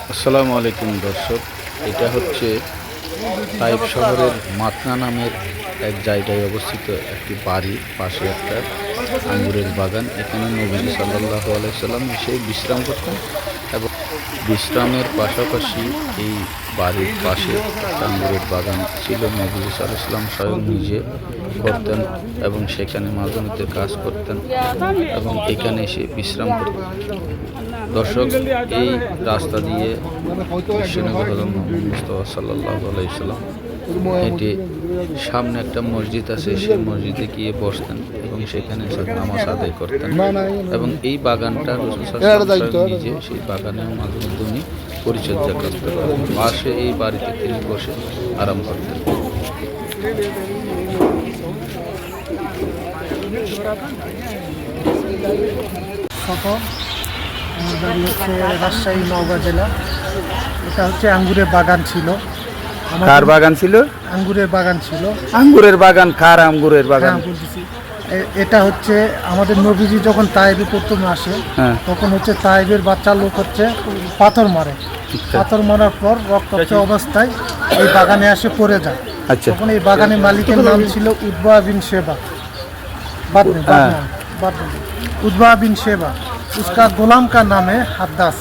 আসসালামু আলাইকুম দর্শক। এটা হচ্ছে তাইব শহরের মাতনা নামের এক জায়গায় অবস্থিত একটি বাড়ি, পাশে একটা আঙ্গুরের বাগান। এখানে নবী সাল্লাহ আলাইসাল্লাম এসে বিশ্রাম করতেন এবং বিশ্রামের পাশাপাশি এই বাড়ির পাশে আঙ্গুরের বাগান ছিল। নবী সাল্লাম স্বয়ং নিজে করতেন এবং সেখানে মাঝে মধ্যে কাজ করতেন এবং এখানে এসে বিশ্রাম করতেন। দর্শক এই রাস্তা দিয়ে মুস্তফা সাল্লাহ আলাইসাল্লাম হেঁটে সামনে একটা মসজিদ আছে সেই মসজিদে গিয়ে বসতেন এবং সেখানে নামাজ আদায় করতেন। এবং এই বাগানটা নিজে সেই বাগানের মাঝে মধ্যে উনি পরিচর্যা করতেন। পাশে এই বাড়িতে তিনি বসে আরাম করতেন। সফর আমার হচ্ছে রাজশাহী নওগাঁ জেলা। এটা হচ্ছে আঙ্গুরের বাগান ছিল। কার বাগান ছিল? আঙ্গুরের বাগান ছিল। আঙ্গুরের বাগান কার আঙ্গুরের হ্যাঁ, বাগান? এ- এটা হচ্ছে আমাদের নবীজি যখন তাইবে প্রথম আসে হ্যাঁ। তখন হচ্ছে তাইবের বাচ্চা লোক হচ্ছে পাথর মারে। আচ্ছা। পাথর মারার পর রক্তাক্ত আচ্ছা। অবস্থায় এই বাগানে আসে পড়ে যায়। আচ্ছা। তখন এই বাগানের মালিকের নাম ছিল উদ্বা বিন সেবা। বাদ নেই, বাদ হ্যাঁ। সেবা। उसका गुलाम का नाम है हद्दास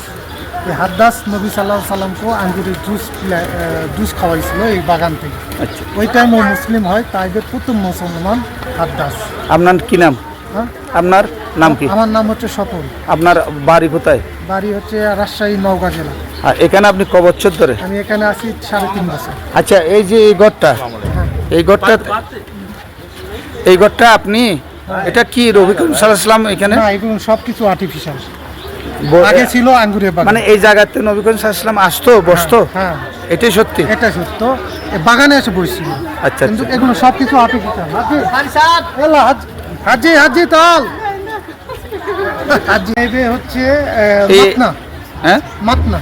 ये हद्दास নবী সাল্লাহ সাল্লামকে আঙ্গুরের জুস পিলা- আহ, জুস খাওয়াইছিল এই বাগান থেকে আচ্ছা ওই টাইম ও মুসলিম হয় তাইদের প্রথম মুসলমান হাদ্দাস আপনার কি নাম হ্যাঁ আপনার নাম কি আমার নাম হচ্ছে সফল আপনার বাড়ি কোথায় বাড়ি হচ্ছে রাজশাহী নওগাঁ জেলা আর এখানে আপনি ক বছর ধরে আমি এখানে আছি সাড়ে তিন বছর আচ্ছা এই যে এই ঘরটা হ্যাঁ এই ঘরটা এই ঘরটা আপনি এটা কি রবি করিম সাল্লাম এখানে? না এগুলো সব কিছু আর্টিফিশিয়াল আগে ছিল আঙ্গুরের বাগান। মানে এই জায়গাতে নবী করিম সাল্লাম আসতো বসতো? হ্যাঁ। এটাই সত্যি? এটা সত্য। বাগানে এসে বসছিল আচ্ছা কিন্তু আচ্ছা। এগুলো সব কিছু আর্টিফিশিয়াল হাজি হাজি তাল। হাজি হচ্ছে মাতনা। হ্যাঁ? মাতনা।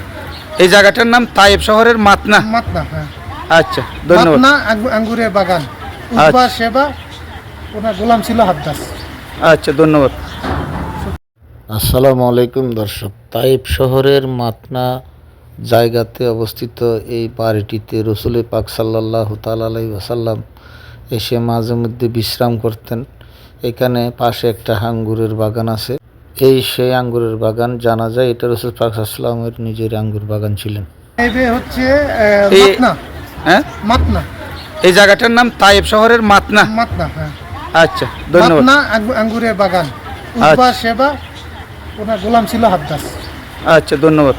এই জায়গাটার নাম তাইব শহরের মাতনা। মাতনা হ্যাঁ। আচ্ছা ধন্যবাদ। মাতনা আঙ্গুরের বাগান। সেবা ওনার গোলাম ছিল হাদ্দাস। আচ্ছা ধন্যবাদ। আসসালামু আলাইকুম দর্শক। তাইব শহরের মাতনা জায়গাতে অবস্থিত এই বাড়িটিতে রসুল পাক সাল্লাহ তালাই ওয়াসাল্লাম এসে মাঝে মধ্যে বিশ্রাম করতেন। এখানে পাশে একটা আঙ্গুরের বাগান আছে। এই সেই আঙ্গুরের বাগান জানা যায় এটা রসুল পাক সাল্লামের নিজের আঙ্গুর বাগান ছিলেন। হচ্ছে মাতনা। হ্যাঁ? মাতনা। এই জায়গাটার নাম তাইব শহরের মাতনা। মাতনা হ্যাঁ। আচ্ছা ধন্যবাদ। মাতনা আঙ্গুরের বাগান। উদ্বা সেবা ওনার গোলাম ছিল হাবদাস। আচ্ছা ধন্যবাদ।